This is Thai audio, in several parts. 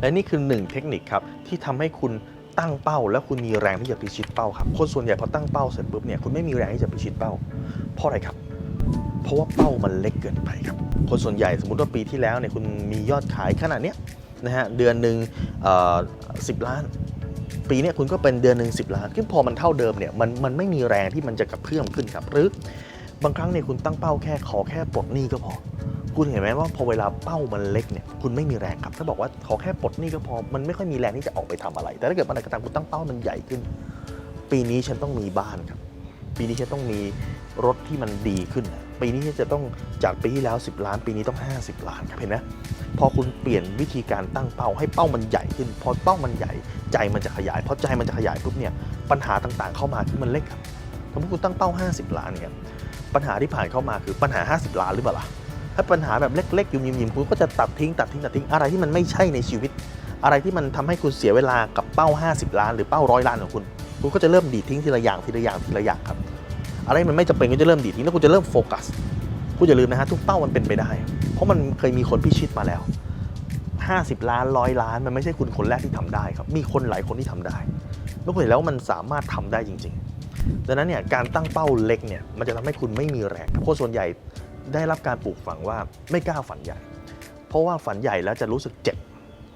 และนี่คือหนึ่งเทคนิคครับที่ทำให้คุณตั้งเป้า และคุณมีแรงที่จะพิชิตเป้าครับคนส่วนใหญ่พอตั้งเป้าเสร็จปุ๊บเนี่ยคุณไม่มีแรงที่จะพิชิตเป้า เพราะอะไรครับ เพราะว่าเป้ามันเล็กเกินไปครับ คนส่วนใหญ่สมมติว่าปีที่แล้วเนี่ยคุณมียอดขายขนาดเนี้ยนะฮะเดือนหนึ่งสิบล้าน ปีเนี้ยคุณก็เป็นเดือนหนึ่งสิบล้านซึ่งพอมันเท่าเดิมเนี่ยมันมันไม่มีแรงที่มันจะกระเพื่อมขึ้นครับหรือบางครั้งเนี่ยคุณตั้งเป้าแค่ขอแค่ปลดหนี้ก็พอ คุณเห็นไหมว่าพอเวลาเป้ามันเล็กเนี่ยคุณไม่มีแรงครับ ถ้าบอกว่าขอแค่ปลดหนี้ก็พอมันไม่ค่อยมีแรงที่จะออกไปทำอะไร แต่ถ้าเกิดมันกระตังคุณตั้งเป้ามันใหญ่ขึ้น ปีนี้ฉันต้องมีบ้านครับ ปีนี้ฉันต้องมีรถที่มันดีขึ้น ปีนี้ฉันจะต้องจากปีที่แล้ว 10 ล้าน ปีนี้ต้อง 50 ล้านครับเห็นไหมพอคุณเปลี่ยนวิธีการตั้งเป้าให้เป้ามันใหญ่ขึ้น พอเป้ามันใหญ่ใจมันจะขยายพอใจมันจะขยายปุ๊บเนี่ยปัญหาต่างๆ เข้ามาที่มันเล็กครับสมมติคุณตั้งเป้า 50 ล้านเนี่ยปัญหาที่ผ่านเข้ามาคือปัญหา 50 ล้านหรือเปล่าล่ะ ถ้าปัญหาแบบเล็กๆยุ่มๆๆคุณก็จะตัดทิ้งตัดทิ้งตัดทิ้งอะไรที่มันไม่ใช่ในชีวิต อะไรที่มันทำให้คุณเสียเวลากับเป้า 50 ล้าน หรือเป้าร้อยล้านของคุณ คุณก็จะเริ่มดีดทิ้งทีละอย่างทีละอย่างทีละอย่างครับ อะไรมันไม่จำเป็นก็จะเริ่มดีดทิ้งแล้วคุณจะเริ่มโฟกัสคุณอย่าลืมนะฮะทุกเป้ามันเป็นไปได้ เพราะมันเคยมีคนพิชิตมาแล้ว 50 ล้านร้อยล้านมันไม่ใช่คุณคนแรกที่ทำได้ครับ มีคนหลายคนที่ทำได้แล้วคุณเห็นแล้วมันสามารถทำได้จริง ๆ ดังนั้นเนี่ยการตั้งเป้าเล็กเนี่ยมันจะทำให้คุณไม่มีแรงเพราะส่วนใหญ่ ได้รับการปลูกฝังว่าไม่กล้าฝันใหญ่ เพราะว่าฝันใหญ่แล้วจะรู้สึกเจ็บ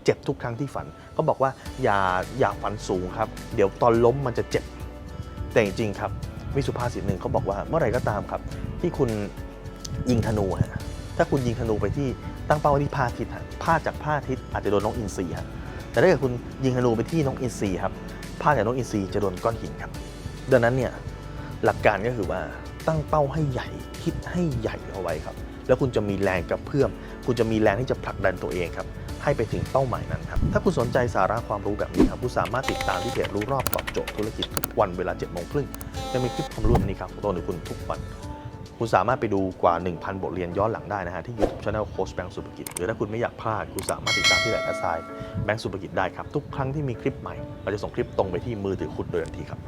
เจ็บทุกครั้งที่ฝันเขาบอกว่าอย่าอย่าฝันสูงครับ เดี๋ยวตอนล้มมันจะเจ็บ แต่จริงครับมีสุภาษิตหนึ่งเขาบอกว่าเมื่อไหร่ก็ตามครับ ที่คุณยิงธนูฮะถ้าคุณยิงธนูไปที่ตั้งเป้าไว้ที่พระอาทิตย์ฮะพลาดจากพระอาทิตย์อาจจะโดนนกอินทรีฮะแต่ถ้าเกิดคุณยิงธนูไปที่นกอินทรีครับพลาดจากนกอินทรีจะโดนก้อนหินครับ ดังนั้นเนี่ยหลักการก็คือว่า ตั้งเป้าให้ใหญ่ คิดให้ใหญ่เอาไว้ครับ แล้วคุณจะมีแรงกระเพื่อม คุณจะมีแรงที่จะผลักดันตัวเองครับ ให้ไปถึงเป้าหมายนั้นครับ ถ้าคุณสนใจสาระความรู้แบบนี้ครับ คุณสามารถติดตามที่เพจรู้รอบตอบโจทย์ธุรกิจทุกวันเวลา7จ็ดโมงครึ่งจะมีคลิปความรู้แบบนี้ครับตัวหนึ่งคุณทุกวัน คุณสามารถไปดูกว่า 1,000 บทเรียนย้อนหลังได้นะฮะที่ YouTube Channel โค้ชแบงค์สุภกิจ หรือถ้าคุณไม่อยากพลาด คุณสามารถติดตามที่แหล่งอสไซแบงค์สุภกิจได้ครับ ทุกครั้งที่มีคลิปใหม่เราจะส่งคลิปตรงไปที่มือถือคุณโดยทันทีครับ